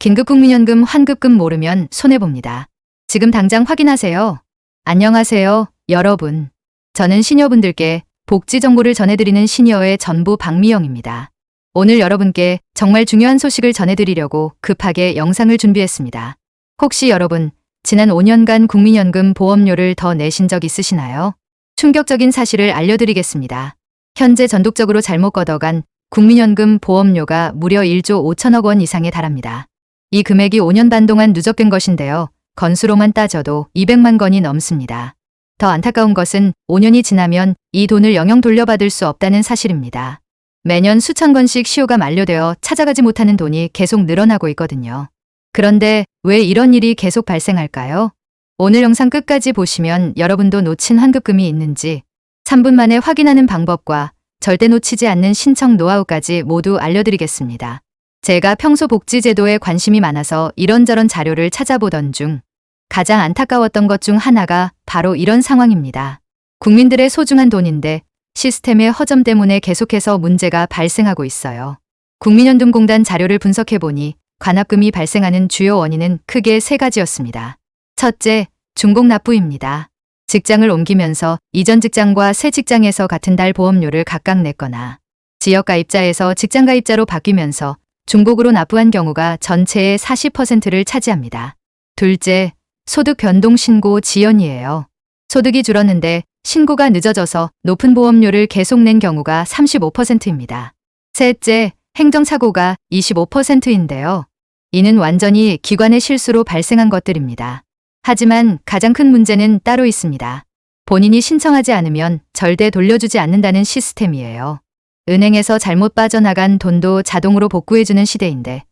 긴급국민연금 환급금 모르면 손해봅니다. 지금 당장 확인하세요. 안녕하세요, 여러분. 저는 시니어분들께 복지 정보를 전해드리는 시니어의 전부 박미영입니다. 오늘 여러분께 정말 중요한 소식을 전해드리려고 급하게 영상을 준비했습니다. 혹시 여러분, 지난 5년간 국민연금 보험료를 더 내신 적 있으시나요? 충격적인 사실을 알려드리겠습니다. 현재 전독적으로 잘못 걷어간 국민연금 보험료가 무려 1조 5천억 원 이상에 달합니다. 이 금액이 5년 반 동안 누적된 것인데요. 건수로만 따져도 200만 건이 넘습니다. 더 안타까운 것은 5년이 지나면 이 돈을 영영 돌려받을 수 없다는 사실입니다. 매년 수천 건씩 시효가 만료되어 찾아가지 못하는 돈이 계속 늘어나고 있거든요. 그런데 왜 이런 일이 계속 발생할까요? 오늘 영상 끝까지 보시면 여러분도 놓친 환급금이 있는지 3분 만에 확인하는 방법과 절대 놓치지 않는 신청 노하우까지 모두 알려드리겠습니다. 제가 평소 복지제도에 관심이 많아서 이런저런 자료를 찾아보던 중 가장 안타까웠던 것 중 하나가 바로 이런 상황입니다. 국민들의 소중한 돈인데 시스템의 허점 때문에 계속해서 문제가 발생하고 있어요. 국민연금공단 자료를 분석해보니 관합금이 발생하는 주요 원인은 크게 세 가지였습니다. 첫째, 중복 납부입니다. 직장을 옮기면서 이전 직장과 새 직장에서 같은 달 보험료를 각각 냈거나 지역가입자에서 직장가입자로 바뀌면서 중복으로 납부한 경우가 전체의 40%를 차지합니다. 둘째, 소득 변동 신고 지연이에요. 소득이 줄었는데 신고가 늦어져서 높은 보험료를 계속 낸 경우가 35%입니다. 셋째, 행정사고가 25%인데요. 이는 완전히 기관의 실수로 발생한 것들입니다. 하지만 가장 큰 문제는 따로 있습니다. 본인이 신청하지 않으면 절대 돌려주지 않는다는 시스템이에요. 은행에서 잘못 빠져나간 돈도 자동으로 복구해주는 시대인데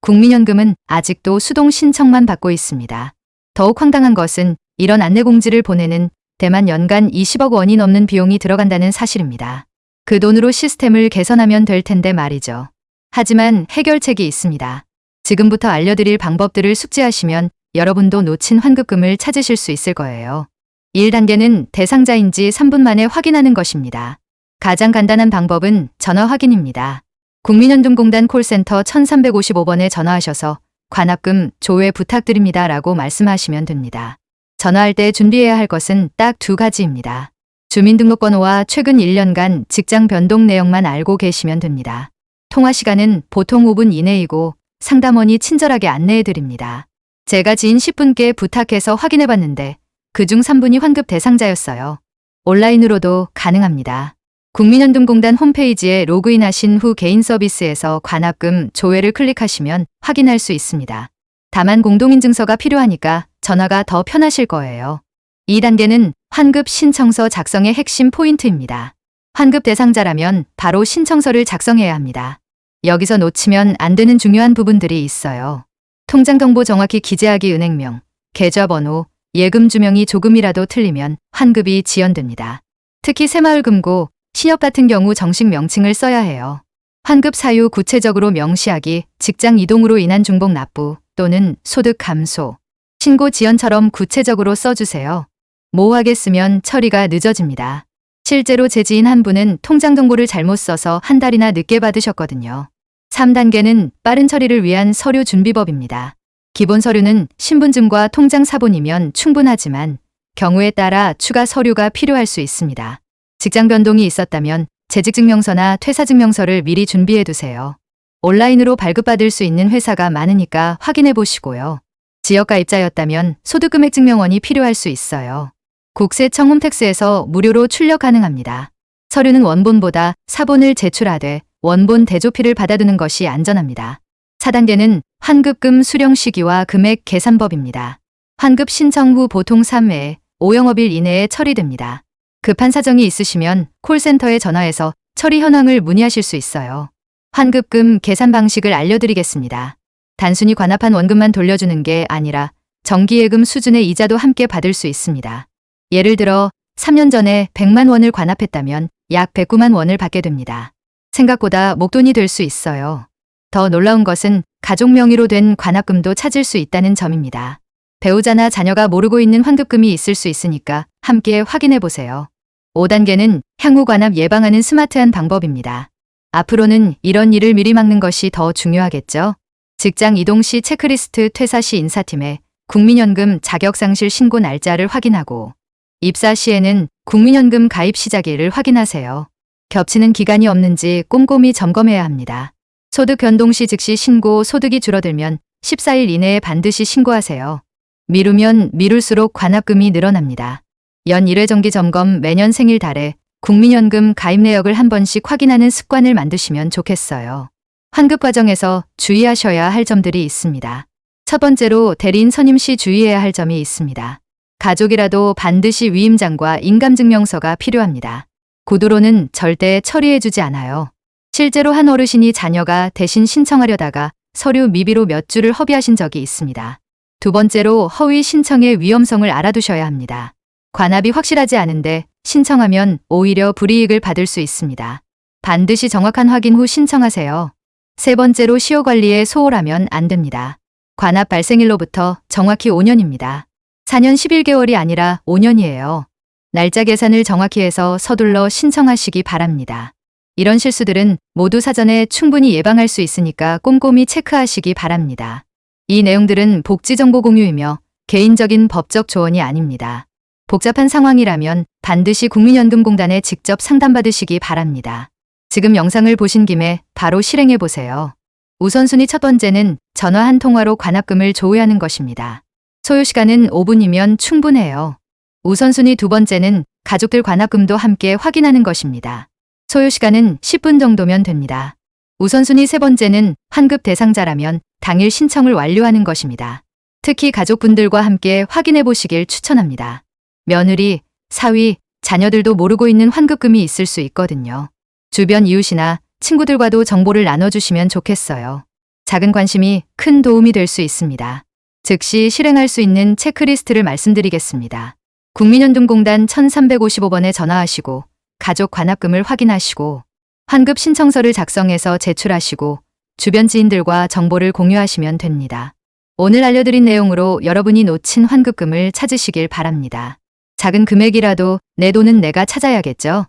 국민연금은 아직도 수동 신청만 받고 있습니다. 더욱 황당한 것은 이런 안내공지를 보내는 대만 연간 20억 원이 넘는 비용이 들어간다는 사실입니다. 그 돈으로 시스템을 개선하면 될 텐데 말이죠. 하지만 해결책이 있습니다. 지금부터 알려드릴 방법들을 숙지하시면 여러분도 놓친 환급금을 찾으실 수 있을 거예요. 1단계는 대상자인지 3분 만에 확인하는 것입니다. 가장 간단한 방법은 전화 확인입니다. 국민연금공단 콜센터 1355번에 전화하셔서 관합금 조회 부탁드립니다 라고 말씀하시면 됩니다. 전화할 때 준비해야 할 것은 딱 두 가지입니다. 주민등록번호와 최근 1년간 직장 변동 내용만 알고 계시면 됩니다. 통화 시간은 보통 5분 이내이고 상담원이 친절하게 안내해 드립니다. 제가 지인 10분께 부탁해서 확인해 봤는데 그중 3분이 환급 대상자였어요. 온라인으로도 가능합니다. 국민연금공단 홈페이지에 로그인하신 후 개인 서비스에서 관합금 조회를 클릭하시면 확인할 수 있습니다. 다만 공동인증서가 필요하니까 전화가 더 편하실 거예요. 2단계는 환급 신청서 작성의 핵심 포인트입니다. 환급 대상자라면 바로 신청서를 작성해야 합니다. 여기서 놓치면 안 되는 중요한 부분들이 있어요. 통장 정보 정확히 기재하기 은행명, 계좌번호, 예금 주명이 조금이라도 틀리면 환급이 지연됩니다. 특히 새마을금고, 신협 같은 경우 정식 명칭을 써야 해요. 환급 사유 구체적으로 명시하기, 직장 이동으로 인한 중복 납부 또는 소득 감소, 신고 지연처럼 구체적으로 써주세요. 모호하게 쓰면 처리가 늦어집니다. 실제로 제 지인 한 분은 통장 정보를 잘못 써서 한 달이나 늦게 받으셨거든요. 3단계는 빠른 처리를 위한 서류 준비법입니다. 기본 서류는 신분증과 통장 사본이면 충분하지만 경우에 따라 추가 서류가 필요할 수 있습니다. 직장 변동이 있었다면 재직증명서나 퇴사증명서를 미리 준비해 두세요. 온라인으로 발급받을 수 있는 회사가 많으니까 확인해 보시고요. 지역가입자였다면 소득금액 증명원이 필요할 수 있어요. 국세청 홈택스에서 무료로 출력 가능합니다. 서류는 원본보다 사본을 제출하되 원본 대조피를 받아두는 것이 안전합니다. 4단계는 환급금 수령 시기와 금액 계산법입니다. 환급 신청 후 보통 3회 5영업일 이내에 처리됩니다. 급한 사정이 있으시면 콜센터에 전화해서 처리 현황을 문의하실 수 있어요. 환급금 계산 방식을 알려드리겠습니다. 단순히 관합한 원금만 돌려주는 게 아니라 정기예금 수준의 이자도 함께 받을 수 있습니다. 예를 들어 3년 전에 100만 원을 관합했다면 약 109만 원을 받게 됩니다. 생각보다 목돈이 될 수 있어요. 더 놀라운 것은 가족 명의로 된 관합금도 찾을 수 있다는 점입니다. 배우자나 자녀가 모르고 있는 환급금이 있을 수 있으니까 함께 확인해 보세요. 5단계는 향후 관합 예방하는 스마트한 방법입니다. 앞으로는 이런 일을 미리 막는 것이 더 중요하겠죠? 직장 이동 시 체크리스트 퇴사 시 인사팀에 국민연금 자격상실 신고 날짜를 확인하고 입사 시에는 국민연금 가입 시작일을 확인하세요. 겹치는 기간이 없는지 꼼꼼히 점검해야 합니다. 소득 변동 시 즉시 신고 소득이 줄어들면 14일 이내에 반드시 신고하세요. 미루면 미룰수록 관합금이 늘어납니다. 연 1회 정기 점검 매년 생일 달에 국민연금 가입 내역을 한 번씩 확인하는 습관을 만드시면 좋겠어요. 환급 과정에서 주의하셔야 할 점들이 있습니다. 첫 번째로 대리인 선임 시 주의해야 할 점이 있습니다. 가족이라도 반드시 위임장과 인감증명서가 필요합니다. 구두로는 절대 처리해주지 않아요. 실제로 한 어르신이 자녀가 대신 신청하려다가 서류 미비로 몇 줄을 허비하신 적이 있습니다. 두 번째로 허위 신청의 위험성을 알아두셔야 합니다. 관합이 확실하지 않은데 신청하면 오히려 불이익을 받을 수 있습니다. 반드시 정확한 확인 후 신청하세요. 세 번째로 시효 관리에 소홀하면 안 됩니다. 관합 발생일로부터 정확히 5년입니다. 4년 11개월이 아니라 5년이에요. 날짜 계산을 정확히 해서 서둘러 신청하시기 바랍니다. 이런 실수들은 모두 사전에 충분히 예방할 수 있으니까 꼼꼼히 체크하시기 바랍니다. 이 내용들은 복지정보 공유이며 개인적인 법적 조언이 아닙니다. 복잡한 상황이라면 반드시 국민연금공단에 직접 상담받으시기 바랍니다. 지금 영상을 보신 김에 바로 실행해 보세요. 우선순위 첫 번째는 전화 한 통화로 관합금을 조회하는 것입니다. 소요 시간은 5분이면 충분해요. 우선순위 두 번째는 가족들 관합금도 함께 확인하는 것입니다. 소요 시간은 10분 정도면 됩니다. 우선순위 세 번째는 환급 대상자라면 당일 신청을 완료하는 것입니다. 특히 가족분들과 함께 확인해 보시길 추천합니다. 며느리, 사위, 자녀들도 모르고 있는 환급금이 있을 수 있거든요. 주변 이웃이나 친구들과도 정보를 나눠주시면 좋겠어요. 작은 관심이 큰 도움이 될 수 있습니다. 즉시 실행할 수 있는 체크리스트를 말씀드리겠습니다. 국민연금공단 1355번에 전화하시고 가족 관합금을 확인하시고 환급 신청서를 작성해서 제출하시고 주변 지인들과 정보를 공유하시면 됩니다. 오늘 알려드린 내용으로 여러분이 놓친 환급금을 찾으시길 바랍니다. 작은 금액이라도 내 돈은 내가 찾아야겠죠?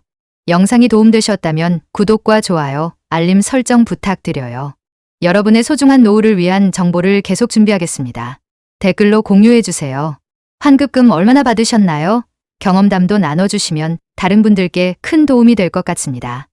영상이 도움되셨다면 구독과 좋아요, 알림 설정 부탁드려요. 여러분의 소중한 노후를 위한 정보를 계속 준비하겠습니다. 댓글로 공유해주세요. 환급금 얼마나 받으셨나요? 경험담도 나눠주시면 다른 분들께 큰 도움이 될 것 같습니다.